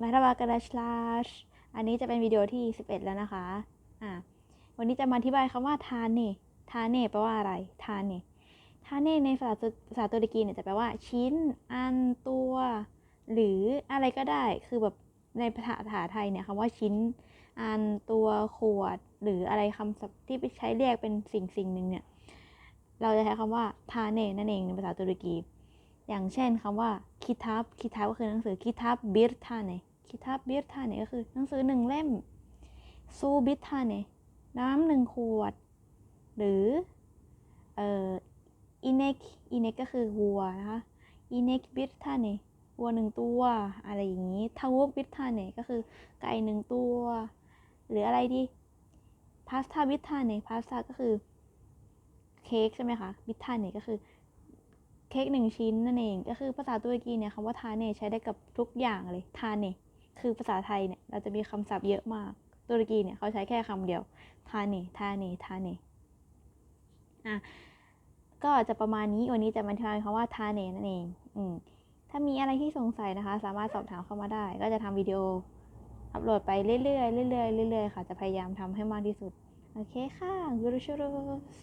มาราบากาดาชลาชอันนี้จะเป็นวิดีโอที่ 11 แล้วนะคะ อ่า วันนี้จะมาอธิบายคำว่าทานเน่ทานเน่แปลว่าอะไร ทานเน่ทานเน่ในภาษาตุภาษาตุรกีเนี่ยจะแปลว่า ชิ้น อัน ตัว หรืออะไรก็ได้ คือแบบในภาษาไทยเนี่ยคำว่าชิ้น อัน ตัว ขวด หรืออะไรคำศัพท์ที่ไปใช้เรียกเป็นสิ่งสิ่งหนึ่งเนี่ย เราจะใช้คำว่าทานเน่นั่นเองในภาษาตุรกี อย่างเช่นคำว่าคิทับคิทับก็คือหนังสือคิทับบิรทาเนคิทับบิรทาเนก็คือหนังสือหนึ่งเล่มซูบิทาเนน้ำหนึ่งขวด หรือเอ่ออินเนกอินเนกก็คือวัวนะคะอินเนกบิรทาเนวัวหนึ่งตัว อะไรอย่างนี้ทาวกบิรทาเนก็คือไก่หนึ่งตัว หรืออะไรดีพาสต้าบิรทาเนพาสต้าก็คือเค้กใช่ไหมคะบิรทาเนก็คือ เค้กหนึ่งชิ้นนั่นเอง ก็คือภาษาตุรกีเนี่ยคำว่าทาเนใช้ได้กับทุกอย่างเลยทาเนคือภาษาไทยเนี่ยเราจะมีคำศัพท์เยอะมาก ตุรกีเนี่ยเขาใช้แค่คำเดียวทาเนทาเนทาเนอะก็จะประมาณนี้วันนี้จะมาอธิบายคำว่าทาเนนั่นเองอืมถ้ามีอะไรที่สงสัยนะคะ สามารถสอบถามเข้ามาได้ ก็จะทำวิดีโออัปโหลดไปเรื่อยๆเรื่อยๆเรื่อยๆค่ะ จะพยายามทำให้มากที่สุด โอเคค่ะยูรุชูรุส